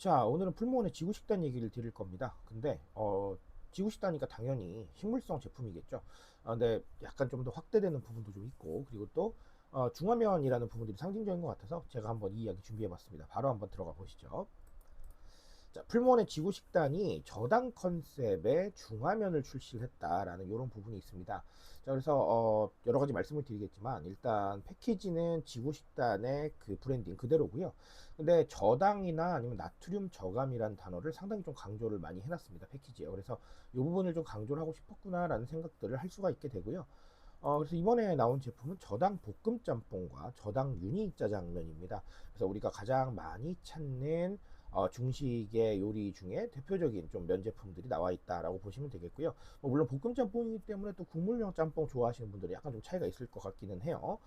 자, 오늘은 풀무원의 지구식단 얘기를 드릴 겁니다. 근데, 어, 지구식단이니까 당연히 식물성 제품이겠죠. 아, 근데 약간 좀 더 확대되는 부분도 좀 있고, 그리고 또, 어, 중화면이라는 부분들이 상징적인 것 같아서 제가 한번 이 이야기 준비해 봤습니다. 바로 한번 들어가 보시죠. 자, 풀무원의 지구식단이 저당 컨셉의 중화면을 출시를 했다라는 이런 부분이 있습니다. 자, 그래서 어, 여러 가지 말씀을 드리겠지만 일단 패키지는 지구식단의 그 브랜딩 그대로고요. 근데 저당이나 아니면 나트륨 저감이라는 단어를 상당히 좀 강조를 많이 해놨습니다. 패키지에. 그래서 이 부분을 좀 강조를 하고 싶었구나라는 생각들을 할 수가 있게 되고요. 어, 그래서 이번에 나온 제품은 저당 볶음 짬뽕과 저당 유니 짜장면입니다. 그래서 우리가 가장 많이 찾는 어, 중식의 요리 중에 대표적인 좀 면 제품들이 나와 있다라고 보시면 되겠고요. 뭐 물론 볶음 짬뽕이기 때문에 또 국물용 짬뽕 좋아하시는 분들이 약간 좀 차이가 있을 것 같기는 해요.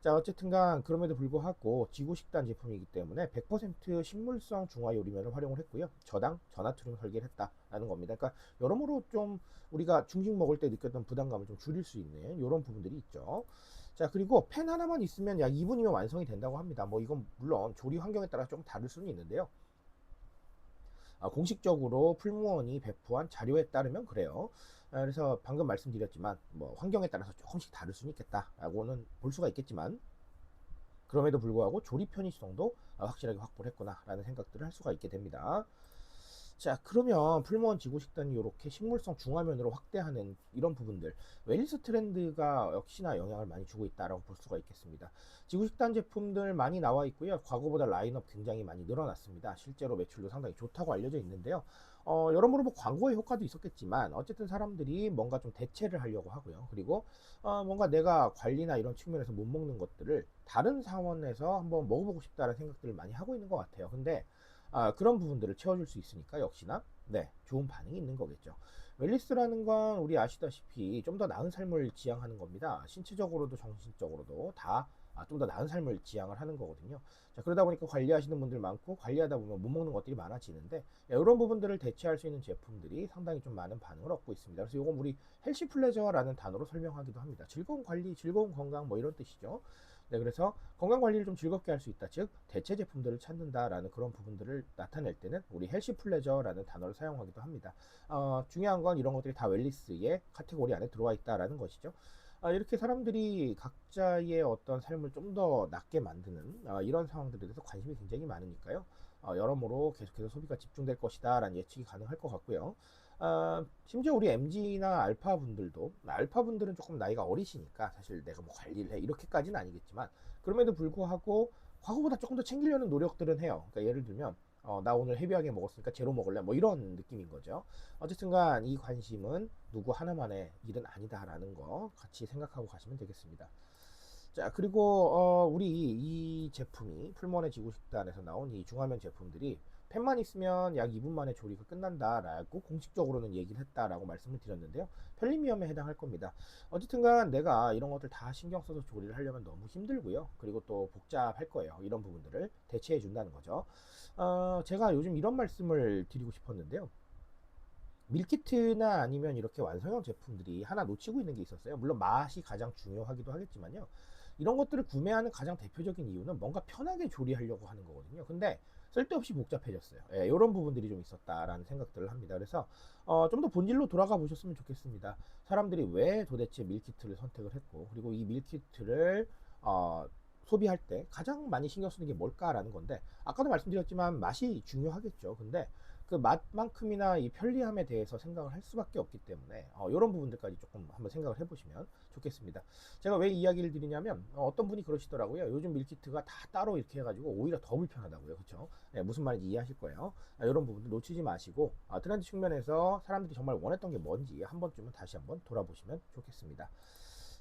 자, 어쨌든간 그럼에도 불구하고 지구 식단 제품이기 때문에 100% 식물성 중화 요리면을 활용을 했고요. 저당 전화투름 설계를 했다라는 겁니다. 그러니까 여러모로 좀 우리가 중식 먹을 때 느꼈던 부담감을 좀 줄일 수 있는 이런 부분들이 있죠. 자, 그리고 팬 하나만 있으면 약 2분이면 완성이 된다고 합니다. 뭐 이건 물론 조리 환경에 따라 좀 다를 수는 있는데요. 아, 공식적으로 풀무원이 배포한 자료에 따르면 그래요. 아, 그래서 방금 말씀드렸지만 뭐 환경에 따라서 조금씩 다를 수는 있겠다라고는 볼 수가 있겠지만 그럼에도 불구하고 조립 편의성도 아, 확실하게 확보를 했구나라는 생각들을 할 수가 있게 됩니다. 자, 그러면 풀무원 지구식단이 이렇게 식물성 중화면으로 확대하는 이런 부분들, 웰리스 트렌드가 역시나 영향을 많이 주고 있다라고 볼 수가 있겠습니다. 지구식단 제품들 많이 나와 있고요. 과거보다 라인업 굉장히 많이 늘어났습니다. 실제로 매출도 상당히 좋다고 알려져 있는데요. 어, 여러모로 뭐 광고의 효과도 있었겠지만, 어쨌든 사람들이 뭔가 좀 대체를 하려고 하고요. 그리고, 어, 뭔가 내가 관리나 이런 측면에서 못 먹는 것들을 다른 사원에서 한번 먹어보고 싶다는 생각들을 많이 하고 있는 것 같아요. 근데, 아, 그런 부분들을 채워줄 수 있으니까 역시나 네 좋은 반응이 있는 거겠죠. 웰리스라는 건 우리 아시다시피 좀 더 나은 삶을 지향하는 겁니다. 신체적으로도 정신적으로도 다 아, 좀더 나은 삶을 지향을 하는 거거든요. 자, 그러다 보니까 관리하시는 분들 많고 관리하다 보면 못 먹는 것들이 많아지는데 이런 부분들을 대체할 수 있는 제품들이 상당히 좀 많은 반응을 얻고 있습니다. 그래서 이건 우리 헬시 플레저라는 단어로 설명하기도 합니다. 즐거운 관리, 즐거운 건강 뭐 이런 뜻이죠. 네, 그래서 건강 관리를 좀 즐겁게 할 수 있다. 즉, 대체 제품들을 찾는다라는 그런 부분들을 나타낼 때는 우리 헬시 플레저라는 단어를 사용하기도 합니다. 어, 중요한 건 이런 것들이 다 웰리스의 카테고리 안에 들어와 있다라는 것이죠. 아, 이렇게 사람들이 각자의 어떤 삶을 좀 더 낫게 만드는 아, 이런 상황들에 대해서 관심이 굉장히 많으니까요. 어, 여러모로 계속해서 소비가 집중될 것이다라는 예측이 가능할 것 같고요. 아, 심지어 우리 MG나 알파 분들도 알파 분들은 조금 나이가 어리시니까 사실 내가 뭐 관리를 해 이렇게까지는 아니겠지만 그럼에도 불구하고 과거보다 조금 더 챙기려는 노력들은 해요. 그러니까 예를 들면 어, 나 오늘 헤비하게 먹었으니까 제로 먹을래 뭐 이런 느낌인 거죠. 어쨌든간 이 관심은 누구 하나만의 일은 아니다라는 거 같이 생각하고 가시면 되겠습니다. 자 그리고 어, 우리 이 제품이 풀먼의 지구식단에서 나온 이 중화면 제품들이 팬만 있으면 약 2분 만에 조리가 끝난다라고 공식적으로는 얘기를 했다라고 말씀을 드렸는데요. 편리미엄에 해당할 겁니다. 어쨌든간 내가 이런 것들 다 신경 써서 조리를 하려면 너무 힘들고요. 그리고 또 복잡할 거예요. 이런 부분들을 대체해 준다는 거죠. 어, 제가 요즘 이런 말씀을 드리고 싶었는데요. 밀키트나 아니면 이렇게 완성형 제품들이 하나 놓치고 있는 게 있었어요. 물론 맛이 가장 중요하기도 하겠지만요. 이런 것들을 구매하는 가장 대표적인 이유는 뭔가 편하게 조리하려고 하는 거거든요. 근데 쓸데없이 복잡해졌어요. 예, 이런 부분들이 좀 있었다라는 생각들을 합니다. 그래서 어, 좀 더 본질로 돌아가 보셨으면 좋겠습니다. 사람들이 왜 도대체 밀키트를 선택을 했고 그리고 이 밀키트를 어, 소비할 때 가장 많이 신경 쓰는 게 뭘까라는 건데 아까도 말씀드렸지만 맛이 중요하겠죠. 근데 그 맛만큼이나 이 편리함에 대해서 생각을 할 수밖에 없기 때문에 어, 이런 부분들까지 조금 한번 생각을 해보시면 좋겠습니다. 제가 왜 이야기를 드리냐면 어, 떤 분이 그러시더라고요. 요즘 밀키트가 다 따로 이렇게 해가지고 오히려 더 불편하다고요. 그렇죠? 네, 무슨 말인지 이해하실 거예요. 아, 이런 부분들 놓치지 마시고 아, 트렌드 측면에서 사람들이 정말 원했던 게 뭔지 한 번쯤은 다시 한번 돌아보시면 좋겠습니다.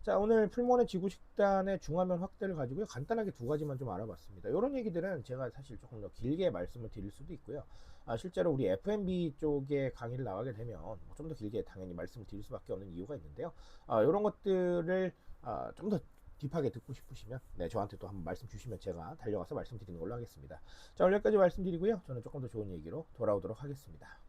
자, 오늘 풀몬의 지구식단의 중화면 확대를 가지고요. 간단하게 두 가지만 좀 알아봤습니다. 이런 얘기들은 제가 사실 조금 더 길게 말씀을 드릴 수도 있고요. 아, 실제로 우리 F&B 쪽에 강의를 나가게 되면 뭐 좀더 길게 당연히 말씀을 드릴 수밖에 없는 이유가 있는데요. 아, 이런 것들을 아, 좀더 딥하게 듣고 싶으시면 네, 저한테 또 한번 말씀 주시면 제가 달려가서 말씀드리는 걸로 하겠습니다. 자, 오늘 여기까지 말씀드리고요. 저는 조금 더 좋은 얘기로 돌아오도록 하겠습니다.